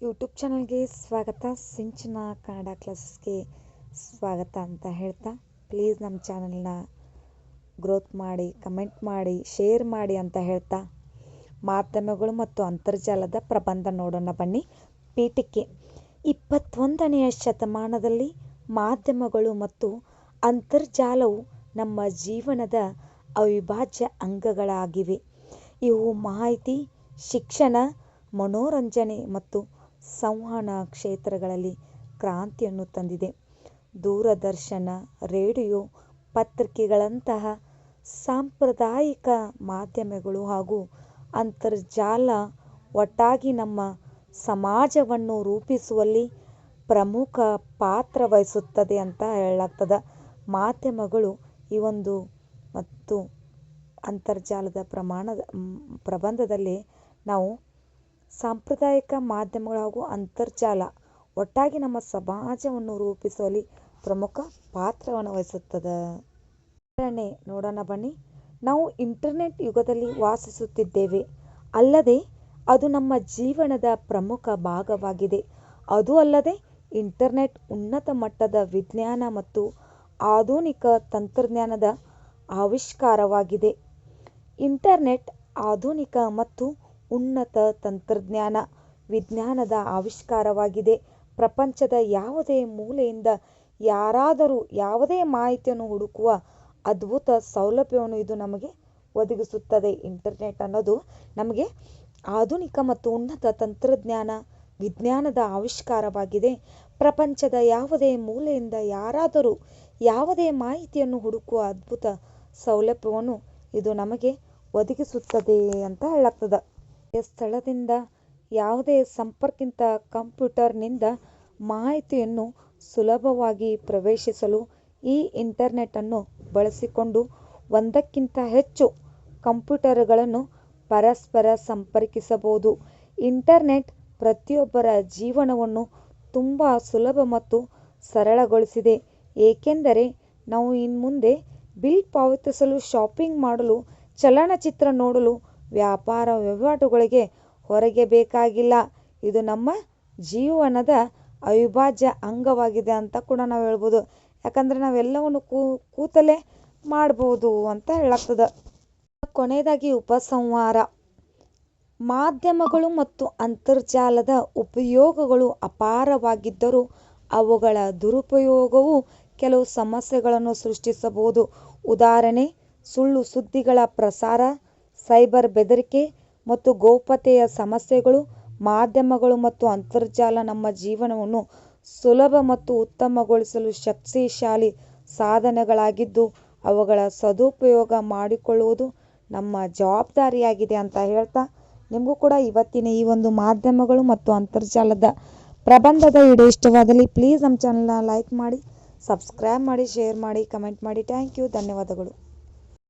YouTube ಚಾನಲ್ಗೆ ಸ್ವಾಗತ. ಸಿಂಚನ ಕನ್ನಡ ಕ್ಲಾಸಸ್ಗೆ ಸ್ವಾಗತ ಅಂತ ಹೇಳ್ತಾ ಪ್ಲೀಸ್ ನಮ್ಮ ಚಾನಲ್ನ ಗ್ರೋತ್ ಮಾಡಿ ಕಮೆಂಟ್ ಮಾಡಿ ಶೇರ್ ಮಾಡಿ ಅಂತ ಹೇಳ್ತಾ, ಮಾಧ್ಯಮಗಳು ಮತ್ತು ಅಂತರ್ಜಾಲದ ಪ್ರಬಂಧ ನೋಡೋಣ ಬನ್ನಿ. ಪೀಠಿಕೆ ಇಪ್ಪತ್ತೊಂದನೆಯ ಶತಮಾನದಲ್ಲಿ ಮಾಧ್ಯಮಗಳು ಮತ್ತು ಅಂತರ್ಜಾಲವು ನಮ್ಮ ಜೀವನದ ಅವಿಭಾಜ್ಯ ಅಂಗಗಳಾಗಿವೆ. ಇವು ಮಾಹಿತಿ, ಶಿಕ್ಷಣ, ಮನೋರಂಜನೆ ಮತ್ತು ಸಂವಹನ ಕ್ಷೇತ್ರಗಳಲ್ಲಿ ಕ್ರಾಂತಿಯನ್ನು ತಂದಿದೆ. ದೂರದರ್ಶನ, ರೇಡಿಯೋ ಪತ್ರಿಕೆಗಳಂತಹ ಸಾಂಪ್ರದಾಯಿಕ ಮಾಧ್ಯಮಗಳು ಹಾಗೂ ಅಂತರ್ಜಾಲ ಒಟ್ಟಾಗಿ ನಮ್ಮ ಸಮಾಜವನ್ನು ರೂಪಿಸುವಲ್ಲಿ ಪ್ರಮುಖ ಪಾತ್ರ ವಹಿಸುತ್ತದೆ ಅಂತ ಹೇಳಾಗ್ತದೆ ಮಾಧ್ಯಮಗಳು ಈ ಒಂದು ಮತ್ತು ಅಂತರ್ಜಾಲದ ಪ್ರಮಾಣದ, ಪ್ರಬಂಧದಲ್ಲಿ ನಾವು ಸಾಂಪ್ರದಾಯಿಕ ಮಾಧ್ಯಮಗಳು ಹಾಗೂ ಅಂತರ್ಜಾಲ ಒಟ್ಟಾಗಿ ನಮ್ಮ ಸಮಾಜವನ್ನು ರೂಪಿಸುವಲ್ಲಿ ಪ್ರಮುಖ ಪಾತ್ರವನ್ನು ವಹಿಸುತ್ತದೆ. ಉದಾಹರಣೆ ನೋಡೋಣ ಬನ್ನಿ. ನಾವು ಇಂಟರ್ನೆಟ್ ಯುಗದಲ್ಲಿ ವಾಸಿಸುತ್ತಿದ್ದೇವೆ. ಅಲ್ಲದೆ ಅದು ನಮ್ಮ ಜೀವನದ ಪ್ರಮುಖ ಭಾಗವಾಗಿದೆ. ಅದು ಅಲ್ಲದೆ ಇಂಟರ್ನೆಟ್ ಉನ್ನತ ಮಟ್ಟದ ವಿಜ್ಞಾನ ಮತ್ತು ಆಧುನಿಕ ತಂತ್ರಜ್ಞಾನದ ಆವಿಷ್ಕಾರವಾಗಿದೆ. ಇಂಟರ್ನೆಟ್ ಆಧುನಿಕ ಮತ್ತು ಉನ್ನತ ತಂತ್ರಜ್ಞಾನ ವಿಜ್ಞಾನದ ಆವಿಷ್ಕಾರವಾಗಿದೆ. ಪ್ರಪಂಚದ ಯಾವುದೇ ಮೂಲೆಯಿಂದ ಯಾರಾದರೂ ಯಾವುದೇ ಮಾಹಿತಿಯನ್ನು ಹುಡುಕುವ ಅದ್ಭುತ ಸೌಲಭ್ಯವನ್ನು ಇದು ನಮಗೆ ಒದಗಿಸುತ್ತದೆ. ಇಂಟರ್ನೆಟ್ ಅನ್ನೋದು ನಮಗೆ ಆಧುನಿಕ ಮತ್ತು ಉನ್ನತ ತಂತ್ರಜ್ಞಾನ, ವಿಜ್ಞಾನದ ಆವಿಷ್ಕಾರವಾಗಿದೆ. ಪ್ರಪಂಚದ ಯಾವುದೇ ಮೂಲೆಯಿಂದ ಯಾರಾದರೂ ಯಾವುದೇ ಮಾಹಿತಿಯನ್ನು ಹುಡುಕುವ ಅದ್ಭುತ ಸೌಲಭ್ಯವನ್ನು ಇದು ನಮಗೆ ಒದಗಿಸುತ್ತದೆ ಅಂತ ಹೇಳಲಾಗ್ತದೆ ಸ್ಥಳದಿಂದ ಯಾವುದೇ ಸಂಪರ್ಕಿತ ಕಂಪ್ಯೂಟರ್ನಿಂದ ಮಾಹಿತಿಯನ್ನು ಸುಲಭವಾಗಿ ಪ್ರವೇಶಿಸಲು ಈ ಇಂಟರ್ನೆಟ್ಟನ್ನು ಬಳಸಿಕೊಂಡು ಒಂದಕ್ಕಿಂತ ಹೆಚ್ಚು ಕಂಪ್ಯೂಟರ್ಗಳನ್ನು ಪರಸ್ಪರ ಸಂಪರ್ಕಿಸಬಹುದು. ಇಂಟರ್ನೆಟ್ ಪ್ರತಿಯೊಬ್ಬರ ಜೀವನವನ್ನು ತುಂಬ ಸುಲಭ ಮತ್ತು ಸರಳಗೊಳಿಸಿದೆ. ಏಕೆಂದರೆ ನಾವು ಇನ್ಮುಂದೆ ಬಿಲ್ ಪಾವತಿಸಲು, ಶಾಪಿಂಗ್ ಮಾಡಲು, ಚಲನಚಿತ್ರ ನೋಡಲು ವ್ಯಾಪಾರ ವಹಿವಾಟುಗಳಿಗೆ ಹೊರಗೆ ಬೇಕಾಗಿಲ್ಲ. ಇದು ನಮ್ಮ ಜೀವನದ ಅವಿಭಾಜ್ಯ ಅಂಗವಾಗಿದೆ ಅಂತ ಕೂಡ ನಾವು ಹೇಳ್ಬೋದು. ಯಾಕಂದರೆ ನಾವೆಲ್ಲವನ್ನು ಕೂ ಕೂತಲೇ ಮಾಡ್ಬೋದು ಅಂತ ಹೇಳಾಗ್ತದೆ. ಕೊನೆಯದಾಗಿ ಉಪಸಂಹಾರ. ಮಾಧ್ಯಮಗಳು ಮತ್ತು ಅಂತರ್ಜಾಲದ ಉಪಯೋಗಗಳು ಅಪಾರವಾಗಿದ್ದರೂ ಅವುಗಳ ದುರುಪಯೋಗವು ಕೆಲವು ಸಮಸ್ಯೆಗಳನ್ನು ಸೃಷ್ಟಿಸಬಹುದು. ಉದಾಹರಣೆ, ಸುಳ್ಳು ಸುದ್ದಿಗಳ ಪ್ರಸಾರ ಸೈಬರ್ ಬೆದರಿಕೆ ಮತ್ತು ಗೌಪ್ಯತೆಯ ಸಮಸ್ಯೆಗಳು, ಮಾಧ್ಯಮಗಳು ಮತ್ತು ಅಂತರ್ಜಾಲ ನಮ್ಮ ಜೀವನವನ್ನು ಸುಲಭ ಮತ್ತು ಉತ್ತಮಗೊಳಿಸಲು ಶಕ್ತಿಶಾಲಿ ಸಾಧನಗಳಾಗಿದ್ದು, ಅವುಗಳ ಸದುಪಯೋಗ ಮಾಡಿಕೊಳ್ಳುವುದು ನಮ್ಮ ಜವಾಬ್ದಾರಿಯಾಗಿದೆ ಅಂತ ಹೇಳ್ತಾ, ನಿಮಗೂ ಕೂಡ ಇವತ್ತಿನ ಈ ಒಂದು ಮಾಧ್ಯಮಗಳು ಮತ್ತು ಅಂತರ್ಜಾಲದ ಪ್ರಬಂಧದ ಇಡೀ ಇಷ್ಟವಾದಲ್ಲಿ ಪ್ಲೀಸ್ ನಮ್ಮ ಚಾನಲ್ನ ಲೈಕ್ ಮಾಡಿ ಸಬ್ಸ್ಕ್ರೈಬ್ ಮಾಡಿ ಶೇರ್ ಮಾಡಿ ಕಮೆಂಟ್ ಮಾಡಿ. ಥ್ಯಾಂಕ್ ಯು ಧನ್ಯವಾದಗಳು.